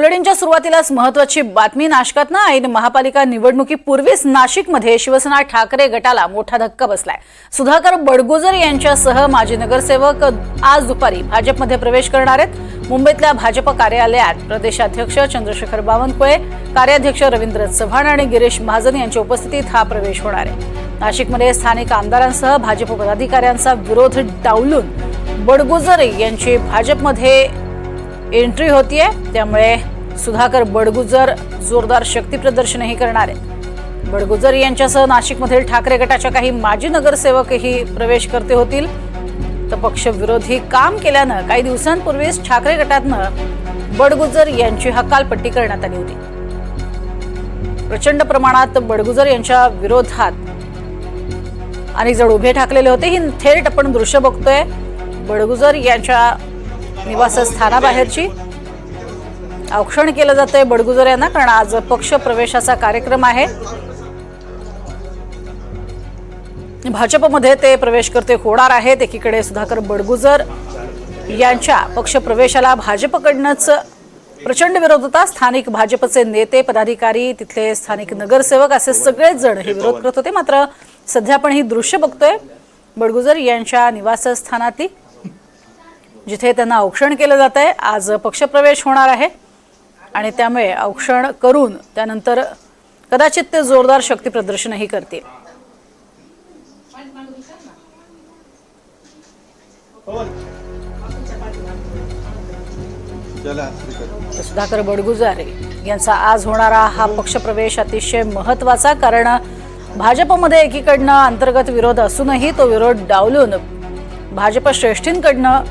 बुलेटिनच्या सुरुवातीलाच महत्वाची बातमी नाशकात ना ऐन महापालिका निवडणुकीपूर्वीच नाशिकमध्ये शिवसेना ठाकरे गटाला मोठा धक्का बसलाय. सुधाकर बडगुजर यांच्यासह माजी नगरसेवक आज दुपारी भाजपमध्ये प्रवेश करणार आहेत. मुंबईतल्या भाजप कार्यालयात प्रदेशाध्यक्ष चंद्रशेखर बावनकुळे कार्याध्यक्ष रवींद्र चव्हाण आणि गिरीश महाजन यांच्या उपस्थितीत हा प्रवेश होणार आहे. नाशिकमध्ये स्थानिक आमदारांसह भाजप पदाधिकाऱ्यांचा विरोध डावलून बडगुजर यांची भाजपमध्ये एंट्री होतीये. त्यामुळे सुधाकर बडगुजर जोरदार शक्ती प्रदर्शनही करणार आहेत. बडगुजर यांच्यासह नाशिकमधील ठाकरे गटाच्या काही माजी नगरसेवकही प्रवेश करते होतील. तर पक्षविरोधी काम केल्यानं काही दिवसांपूर्वीच ठाकरे गटातनं बडगुजर यांची हकालपट्टी करण्यात आली होती. प्रचंड प्रमाणात बडगुजर यांच्या विरोधात अनेक जण उभे ठाकलेले होते ही थेट आपण दृश्य बघतोय. बडगुजर यांच्या निवासस्थानाबाहेरची औक्षण केलं जातंय बडगुजर यांना कारण आज पक्ष प्रवेशाचा कार्यक्रम आहे. भाजपमध्ये ते प्रवेश करते होणार आहेत. एकीकडे सुधाकर बडगुजर यांच्या पक्ष प्रवेशाला भाजपकडनंच प्रचंड विरोध होता. स्थानिक भाजपचे नेते पदाधिकारी तिथले स्थानिक नगरसेवक असे सगळेच जण हे विरोध करत होते. मात्र सध्या आपण ही दृश्य बघतोय. बडगुजर यांच्या निवासस्थानातली जिथे त्यांना औक्षण केलं जात आहे आज पक्षप्रवेश होणार आहे. आणि त्यामुळे औक्षण करून त्यानंतर कदाचित ते जोरदार शक्ती प्रदर्शनही करतील. सुधाकर बडगुजारे यांचा आज होणारा हा पक्षप्रवेश अतिशय महत्त्वाचा कारण भाजपमध्ये एकीकडनं अंतर्गत विरोध असूनही तो विरोध डावलून भाजप श्रेष्ठींकडनं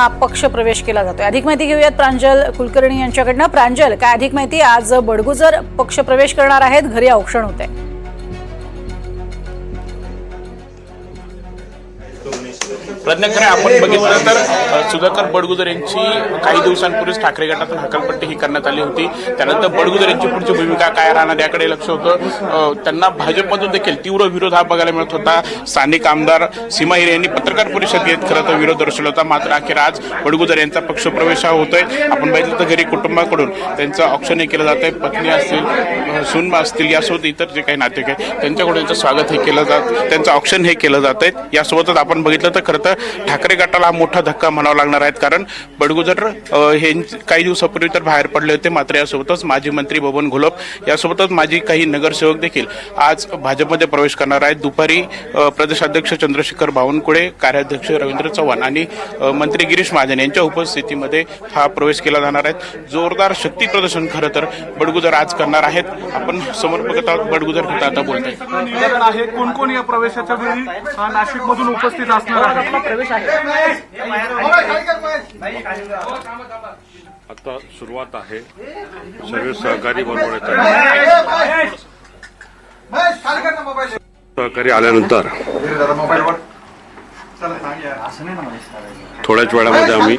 हा पक्ष प्रवेश केला जातोय. अधिक माहिती घेऊयात प्रांजल कुलकर्णी यांच्याकडनं. प्रांजल काय अधिक माहिती? आज बडगुजर पक्ष प्रवेश करणार आहेत. घरी औक्षण होते प्रज्ञा खरे आपण बघितलं तर सुधाकर बडगुजर यांची काही दिवसांपूर्वीच ठाकरे गटातून हकालपट्टी ही करण्यात आली होती. त्यानंतर बडगुजर यांची पुढची भूमिका काय राहणार याकडे लक्ष होतं. त्यांना भाजपमधून देखील तीव्र विरोध हा बघायला मिळत होता. स्थानिक आमदार सीमा हिरे यांनी पत्रकार परिषद घेत खरं तर विरोध दर्शवला होता. मात्र अखेर आज बडगुजर यांचा पक्षप्रवेश हा होतोय. आपण बघितलं तर घरी कुटुंबाकडून त्यांचं ऑप्शनही केलं जात आहे पत्नी असतील अ, सुनमा असतील यासोबत इतर जे काही नातेवाईक आहेत त्यांच्याकडून त्यांचं स्वागत हे केलं जात त्यांचं ऑप्शन हे केलं जात आहे यासोबतच आपण बघितलं तर खरं तर ठाकरे गटाला हा मोठा धक्का म्हणावा लागणार आहेत. कारण बडगुजर हे काही दिवसापूर्वी तर बाहेर पडले होते. मात्र यासोबतच माजी मंत्री बबन घोलप यासोबतच माजी काही नगरसेवक देखील आज भाजपमध्ये प्रवेश करणार आहेत. दुपारी प्रदेशाध्यक्ष चंद्रशेखर बावनकुळे कार्याध्यक्ष रवींद्र चव्हाण आणि मंत्री गिरीश महाजन यांच्या उपस्थितीमध्ये हा प्रवेश केला जाणार आहे. जोरदार शक्ती प्रदर्शन खरं तर बडगुजर आज करणार आहेत. आपण समोर बघत आहोत बडगुजर होता आता बोलतोय कोण कोण या प्रवेशाच्या वेळी नाशिकमधून उपस्थित असणार आहे? आता सुरुवात आहे. सर्व सहकारी बनवण्यात सहकारी आल्यानंतर. थोड्याच वेळामध्ये आम्ही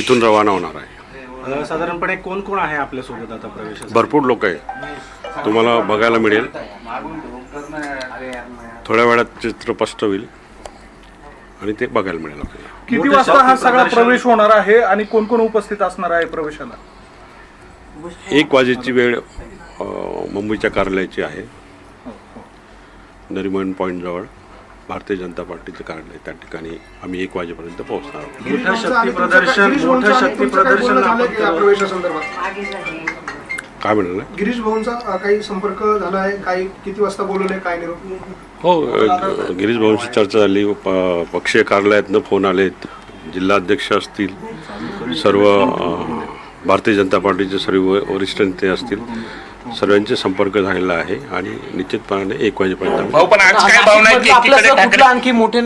इथून रवाना होणार आहे. साधारणपणे कोण कोण आहे आपल्यासोबत आता प्रवेशासाठी? भरपूर लोक आहे तुम्हाला बघायला मिळेल. थोड्या वेळात चित्र स्पष्ट होईल. आणि ते बघायला मिळेल आपल्याला. किती वाजता हा सगळा प्रवेश होणार आहे आणि कोण कोण उपस्थित असणार आहे प्रवेशाला? एक वाजेची वेळ अ, मुंबईच्या कार्यालयाची आहे. नरिमन पॉईंटजवळ भारतीय जनता पार्टीचं कार्यालय त्या ठिकाणी आम्ही एक वाजेपर्यंत पोहोचणार आहोत. मोठं शक्ती प्रदर्शन मोठं शक्ती प्रदर्शन आपण करू. प्रवेशासंदर्भात काय म्हणाला? गिरीश भाऊंचा काही संपर्क झाला आहे? काही किती वाजता बोलवले काय निरोप हो गिरीश भाऊंशी चर्चा झाली. पक्षीय कार्यालयातनं फोन आलेत. जिल्हाध्यक्ष असतील. सर्व भारतीय जनता पार्टीचे सर्व वरिष्ठ नेते असतील. सर्वांचे संपर्क झालेला आहे आणि निश्चितपणाने एक वाजेपर्यंत भाऊ पण आज काय भावना आहे की आपलं एकीकडे कुठलं ठाकरे आणखी मोठे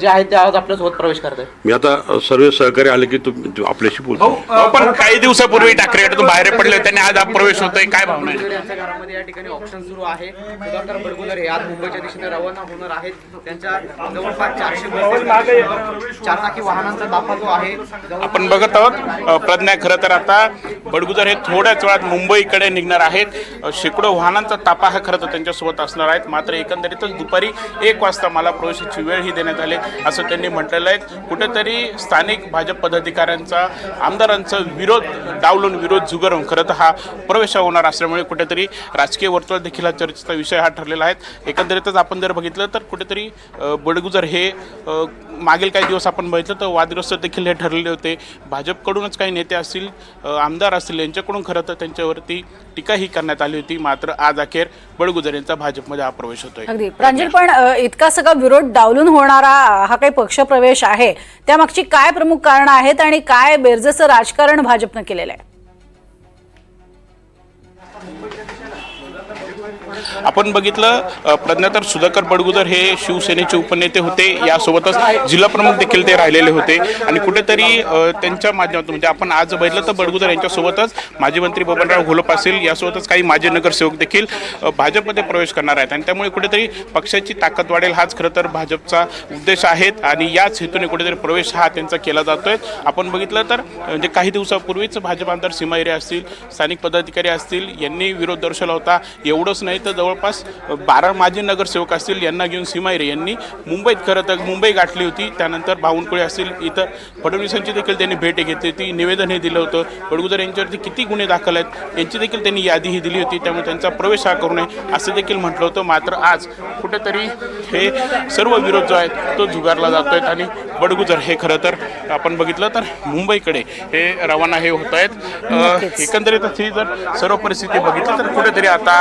जे आहेत ते आज आपल्यासोबत प्रवेश करत आहेत मी आता सर्व सहकारी आले की तू तू आपल्याशी बोलतो. भाऊ पण काही दिवसापूर्वी ठाकरे गटातून बाहेर पडले होते आणि आज हा प्रवेश होतोय. काय भावना आहे? बडगुजर यांच्या घरामध्ये या ठिकाणी ऑप्शन सुरू आहे. सुधाकर बडगुजर हे आज मुंबईच्या दिशेने रवाना होणार आहेत. त्यांच्या जवळपास चारशे बसेस, चारचाकी वाहनांचा ताफा जो आहे आपण बघत आहोत. अ, प्रज्ञा खरं तर आता बडगुजर हे थोड्याच वेळात मुंबईकडे निघणार आहेत आहेत. शेकडो वाहनांचा तापा हा खरं तर त्यांच्यासोबत असणार आहेत. मात्र एकंदरीतच दुपारी एक वाजता मला प्रवेशाची वेळ ही देण्यात आली असं त्यांनी म्हटलेलं आहे. कुठेतरी स्थानिक भाजप पदाधिकाऱ्यांचा आमदारांचा विरोध डावलून विरोध झुगरून खरं तर हा प्रवेश होणार असल्यामुळे कुठेतरी राजकीय वर्तुळ देखील हा चर्चेचा विषय हा ठरलेला आहे. एकंदरीतच आपण जर बघितलं तर कुठेतरी बडगुजर हे मागील काही दिवस आपण बघितलं तर वादग्रस्त देखील हे ठरलेले होते. भाजपकडूनच काही नेते असतील आमदार असतील यांच्याकडून खरं तर त्यांच्यावरती टीकाही करण्यात आली होती. मात्र आज अखेर बडगुजर यांचा भाजपमध्ये हा प्रवेश होतोय. अगदी. प्रांजल पण इतका सगळा विरोध डावलून होणारा हा काही पक्षप्रवेश आहे. त्यामागची काय प्रमुख कारणं आहेत आणि काय बेरजेचं राजकारण भाजपनं केलेलं आहे? आपण बघितलं प्रज्ञातर सुधाकर बडगुदर हे शिवसेनेचे उपनेते होते. यासोबतच जिल्हाप्रमुख देखील ते राहिलेले होते. आणि कुठेतरी त्यांच्या माध्यमातून म्हणजे आपण आज बघितलं तर बडगुदर यांच्यासोबतच माजी मंत्री बबनराव घोलप असेल यासोबतच काही माजी नगरसेवक देखील भाजपमध्ये प्रवेश करणार आहेत. आणि त्यामुळे कुठेतरी पक्षाची ताकद वाढेल हाच खरं तर भाजपचा उद्देश आहेत. आणि याच हेतूने कुठेतरी प्रवेश हा त्यांचा केला जातोय. आपण बघितलं तर म्हणजे काही दिवसापूर्वीच भाजप आमदार सीमा असतील स्थानिक पदाधिकारी असतील यांनी विरोध दर्शवला होता. एवढंच नाही तर जवळपास बारा माजी नगरसेवक असतील यांना घेऊन सीमाहिरे यांनी मुंबईत खरं तर मुंबई गाठली होती. त्यानंतर बावनकुळे असतील इथं फडणवीसांची देखील त्यांनी भेट घेतली होती निवेदन हे दिलं होतं. बडगुजर यांच्यावरती किती गुन्हे दाखल आहेत यांची देखील त्यांनी यादीही दिली होती त्यामुळे त्यांचा प्रवेश हा करू नये असं देखील म्हटलं होतं. मात्र आज कुठेतरी हे सर्व विरोध जो आहे तो झुगारला जातोय आणि बडगुजर हे खरं तर आपण बघितलं तर मुंबईकडे हे रवाना हे होत आहेत. एकंदरीतच ही जर सर्व परिस्थिती बघितली तर कुठेतरी आता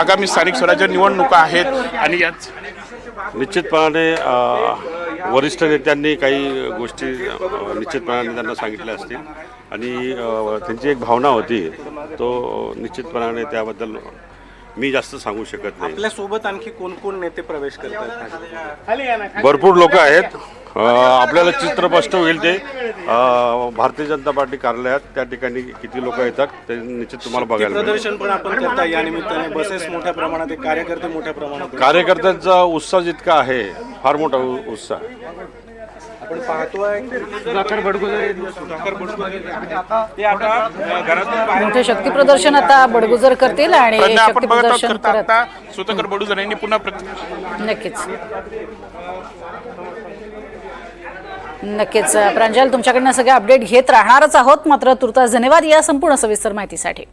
आगामी स्थानिक स्वराज्य निवडणुका आहेत आणि याच निश्चितपणाने वरिष्ठ नेत्यांनी काही गोष्टी निश्चितपणाने त्यांना सांगितल्या असतील. आणि त्यांची एक भावना होती तो निश्चितपणाने त्याबद्दल मी जास्त सांगू शकत नाही. आपल्यासोबत आणखी कोण कोण नेते प्रवेश करतात? भरपूर लोक आहेत. आपल्याला चित्र स्पष्ट होईल ते. भारतीय जनता पार्टी कार्यालयात त्या ठिकाणी किती लोक येतात ते निश्चित तुम्हाला बघायला. प्रदर्शन पण आपण करता या निमित्ताने बसेस मोठ्या प्रमाणात कार्यकर्ते मोठ्या प्रमाणात. कार्यकर्त्यांचा उत्साह जितका आहे फार मोठा उत्साह. आपण पाहतोय सुधाकर बडगुजर सुधाकर बडगुजर ते आता अ, घरातून बाहेर मोठे शक्ती प्रदर्शन आता बडगुजर करतील आणि शक्ती प्रदर्शन करता सुधाकर बडगुजर यांनी पुन्हा नक्कीच. नक्कीच प्रांजल तुमच्याकडनं सगळे अपडेट घेत राहणारच आहोत. मात्र तुर्तास धन्यवाद या संपूर्ण सविस्तर माहितीसाठी.